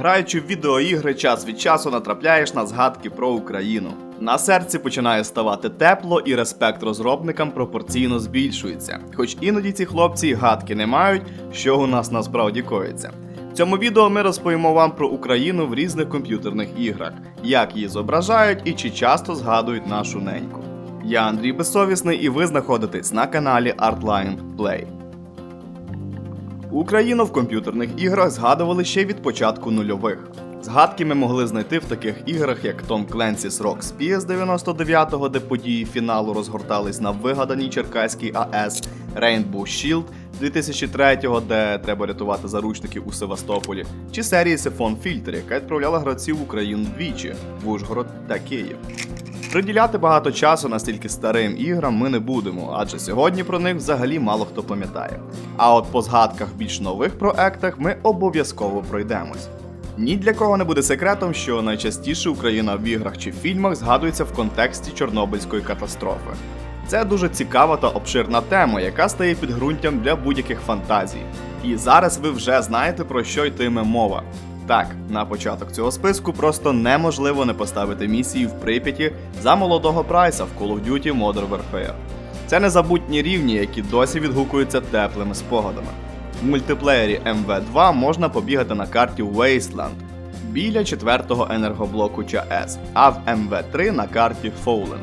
Граючи в відеоігри, час від часу натрапляєш на згадки про Україну. На серці починає ставати тепло, і респект розробникам пропорційно збільшується. Хоч іноді ці хлопці гадки не мають, що у нас насправді коїться. В цьому відео ми розповімо вам про Україну в різних комп'ютерних іграх, як її зображають і чи часто згадують нашу неньку. Я Андрій Безсовісний, і ви знаходитесь на каналі Artline Play. Україну в комп'ютерних іграх згадували ще від початку нульових. Згадки ми могли знайти в таких іграх, як Tom Clancy's Rock Spear з 99-го, де події фіналу розгортались на вигаданій Черкаській АЕС, Rainbow Shield 2003-го, де треба рятувати заручників у Севастополі, чи серії Siphon Filter, яка відправляла гравців в Україну двічі в Ужгород та Київ. Приділяти багато часу настільки старим іграм ми не будемо, адже сьогодні про них взагалі мало хто пам'ятає. А от по згадках більш нових проектах ми обов'язково пройдемось. Ні для кого не буде секретом, що найчастіше Україна в іграх чи фільмах згадується в контексті Чорнобильської катастрофи. Це дуже цікава та обширна тема, яка стає підґрунтям для будь-яких фантазій. І зараз ви вже знаєте про що йтиме мова. Так, на початок цього списку просто неможливо не поставити місії в Прип'яті за молодого прайса в Call of Duty Modern Warfare. Це незабутні рівні, які досі відгукуються теплими спогадами. В мультиплеєрі MV2 можна побігати на карті Wasteland біля четвертого енергоблоку ЧАЕС, а в MV3 на карті Fallen.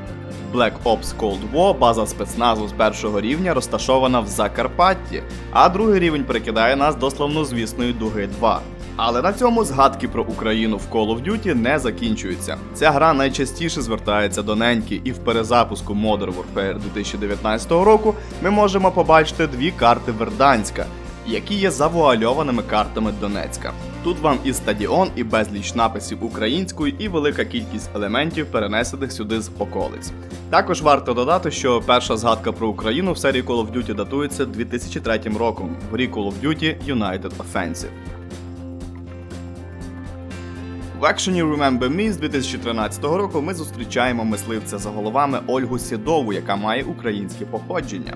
Black Ops Cold War, база спецназу з першого рівня, розташована в Закарпатті, а другий рівень прикидає нас до славнозвісної Дуги 2. Але на цьому згадки про Україну в Call of Duty не закінчуються. Ця гра найчастіше звертається до неньки, і в перезапуску Modern Warfare 2019 року ми можемо побачити дві карти Верданська, які є завуальованими картами Донецька. Тут вам і стадіон, і безліч написів українською, і велика кількість елементів, перенесених сюди з околиць. Також варто додати, що перша згадка про Україну в серії Call of Duty датується 2003 роком в грі Call of Duty United Offensive. В екшені Remember Me з 2013 року ми зустрічаємо мисливця за головами Ольгу Сідову, яка має українське походження.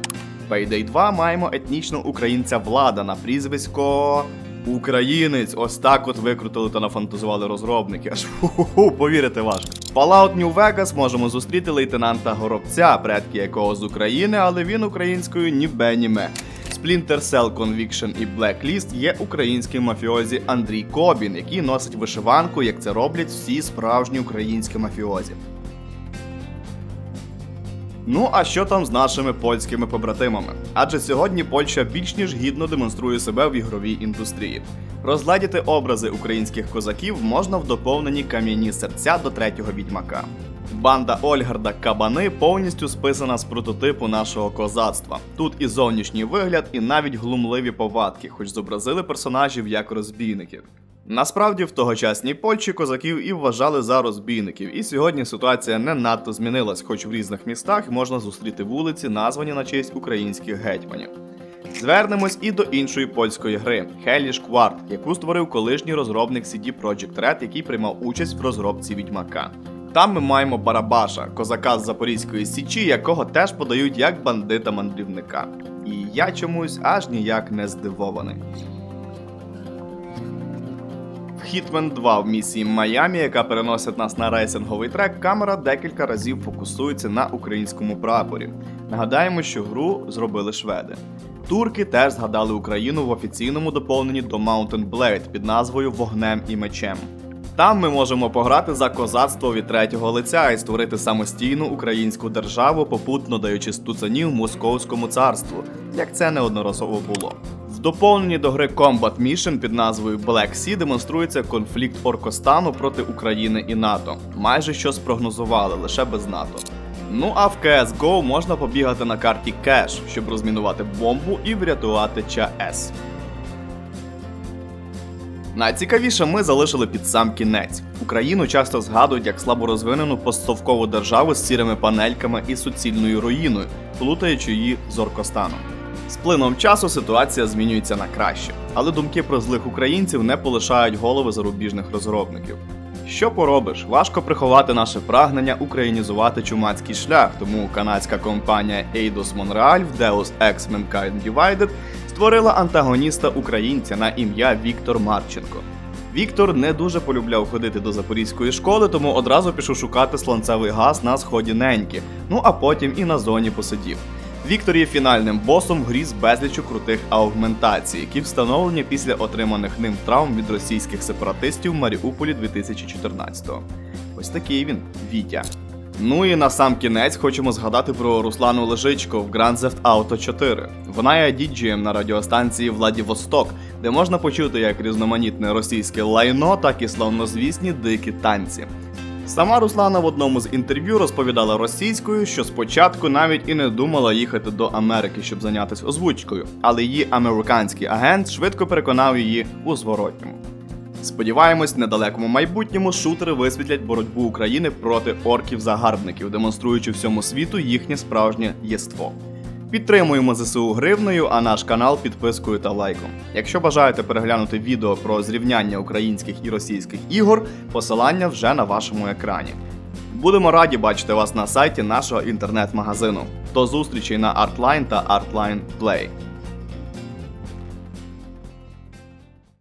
Payday 2 маємо етнічного українця Влада на прізвисько Українець. Ось так от викрутили та нафантазували розробники. Аж ху-ху-ху, повірити важко. Fallout New Vegas можемо зустріти лейтенанта Горобця, предки якого з України, але він українською ні бе, ні ме. Splinter Cell Conviction і Blacklist є українські мафіозі Андрій Кобін, який носить вишиванку, як це роблять всі справжні українські мафіозі. Ну а що там з нашими польськими побратимами? Адже сьогодні Польща більш ніж гідно демонструє себе в ігровій індустрії. Розглядіти образи українських козаків можна в доповненні кам'яні серця до третього відьмака. Банда Ольгарда Кабани повністю списана з прототипу нашого козацтва. Тут і зовнішній вигляд, і навіть глумливі повадки, хоч зобразили персонажів як розбійників. Насправді в тогочасній Польщі козаків і вважали за розбійників, і сьогодні ситуація не надто змінилась, хоч в різних містах можна зустріти вулиці, названі на честь українських гетьманів. Звернемось і до іншої польської гри Hellish Quart, яку створив колишній розробник CD Projekt Red, який приймав участь в розробці відьмака. Там ми маємо Барабаша, козака з Запорізької січі, якого теж подають як бандита-мандрівника. І я чомусь аж ніяк не здивований. Hitman 2 в місії Майамі, яка переносить нас на рейсинговий трек, камера декілька разів фокусується на українському прапорі. Нагадаємо, що гру зробили шведи. Турки теж згадали Україну в офіційному доповненні до Mountain Blade під назвою Вогнем і мечем. Там ми можемо пограти за козацтво від третього лиця і створити самостійну українську державу, попутно даючи стуцанів московському царству, як це неодноразово було. Доповненні до гри Combat Mission під назвою Black Sea демонструється конфлікт Оркостану проти України і НАТО. Майже що спрогнозували, лише без НАТО. Ну а в CSGO можна побігати на карті Кеш, щоб розмінувати бомбу і врятувати ЧАЕС. Найцікавіше ми залишили під сам кінець. Україну часто згадують як слаборозвинену постсовкову державу з сірими панельками і суцільною руїною, плутаючи її з Оркостаном. З плином часу ситуація змінюється на краще, але думки про злих українців не полишають голови зарубіжних розробників. Що поробиш? Важко приховати наше прагнення українізувати чумацький шлях, тому канадська компанія Eidos Montreal в Deus Ex Mankind Divided створила антагоніста українця на ім'я Віктор Марченко. Віктор не дуже полюбляв ходити до запорізької школи, тому одразу пішов шукати сланцевий газ на сході неньки. Ну а потім і на зоні посидів. Віктор є фінальним босом в грі з безлічу крутих аугментацій, які встановлені після отриманих ним травм від російських сепаратистів в Маріуполі 2014-го. Ось такий він, Вітя. Ну і на сам кінець хочемо згадати про Руслану Лежичко в Grand Theft Auto 4. Вона є діджеєм на радіостанції Владівосток, де можна почути як різноманітне російське лайно, так і славнозвісні дикі танці. Сама Руслана в одному з інтерв'ю розповідала російською, що спочатку навіть і не думала їхати до Америки, щоб зайнятися озвучкою, але її американський агент швидко переконав її у зворотньому. Сподіваємось, в недалекому майбутньому шутери висвітлять боротьбу України проти орків-загарбників, демонструючи всьому світу їхнє справжнє єство. Підтримуємо ЗСУ гривною, а наш канал підпискою та лайком. Якщо бажаєте переглянути відео про зрівняння українських і російських ігор, посилання вже на вашому екрані. Будемо раді бачити вас на сайті нашого інтернет-магазину. До зустрічі на Artline та Artline Play.